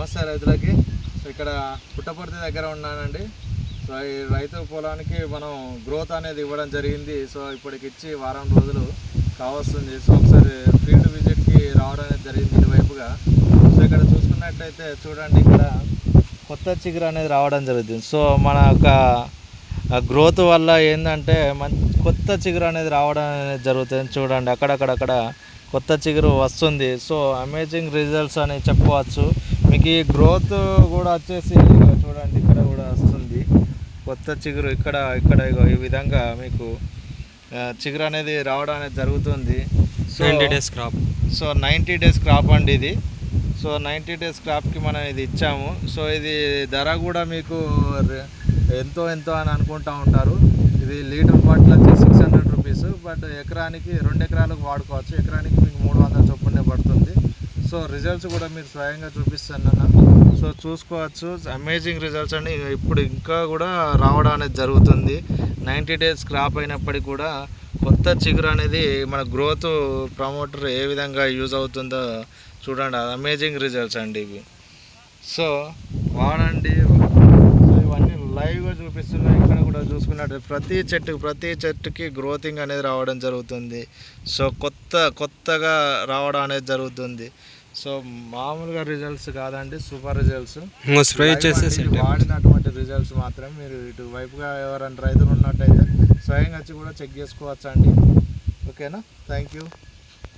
నమస్తే రైతులకి. సో ఇక్కడ పుట్టపర్తి దగ్గర ఉన్నానండి. సో ఈ రైతు పొలానికి మనం గ్రోత్ అనేది ఇవ్వడం జరిగింది. సో ఇప్పటికి ఇచ్చి వారం రోజులు కావస్తుంది. సో ఒకసారి ఫీల్డ్ విజిట్కి రావడం అనేది జరిగింది ఇటువైపుగా సో ఇక్కడ చూసుకున్నట్లయితే చూడండి ఇక్కడ కొత్త చిగురు అనేది రావడం జరుగుతుంది. సో మన యొక్క గ్రోత్ వల్ల ఏంటంటే మన కొత్త చిగురు అనేది రావడం అనేది జరుగుతుంది. చూడండి అక్కడక్కడక్కడ కొత్త చిగురు వస్తుంది. సో అమేజింగ్ రిజల్ట్స్ అని చెప్పుకోవచ్చు మీకు ఈ గ్రోత్ కూడా వచ్చేసి చూడండి ఇక్కడ కూడా వస్తుంది. కొత్త చిగురు ఇక్కడ ఇక్కడ ఇగో ఈ విధంగా మీకు చిగురు అనేది రావడం అనేది జరుగుతుంది. So ninety days crop. So ninety days crop అండి ఇది. సో నైంటీ డేస్ క్రాప్కి మనం ఇది ఇచ్చాము. సో ఇది ధర కూడా మీకు ఎంతో ఎంతో అని అనుకుంటా ఉంటారు. ఇది లీటర్ బాటిల్ వచ్చి సిక్స్ హండ్రెడ్ రూపీస్ బట్ ఎకరానికి రెండు ఎకరాలకు వాడుకోవచ్చు. ఎకరానికి మీకు మూడు వందల చొప్పునే పడుతుంది. సో రిజల్ట్స్ కూడా మీరు స్వయంగా చూపిస్తున్నాను సో చూసుకోవచ్చు. అమేజింగ్ రిజల్ట్స్ అండి. ఇప్పుడు ఇంకా కూడా రావడం అనేది జరుగుతుంది. నైంటీ డేస్ క్రాప్ అయినప్పటికీ కూడా కొత్త చిగురు అనేది మన గ్రోత్ ప్రమోటర్ ఏ విధంగా యూజ్ అవుతుందో చూడండి. అమేజింగ్ రిజల్ట్స్ అండి ఇవి. సో వాడండి. ఇవన్నీ లైవ్గా చూపిస్తున్నాయి ఇక్కడ కూడా చూసుకున్నట్టు ప్రతి చెట్టు ప్రతి చెట్టుకి గ్రోతింగ్ అనేది రావడం జరుగుతుంది. సో కొత్త కొత్తగా రావడం అనేది జరుగుతుంది. సో మామూలుగా రిజల్ట్స్ కాదండి సూపర్ రిజల్ట్స్ స్ప్రే చేసేసి వాడినటువంటి రిజల్ట్స్ మాత్రం మీరు ఇటు వైపుగా ఎవరైనా రైతులు ఉన్నట్టయితే స్వయంగా వచ్చి కూడా చెక్ చేసుకోవచ్చు అండి ఓకేనా థ్యాంక్ యూ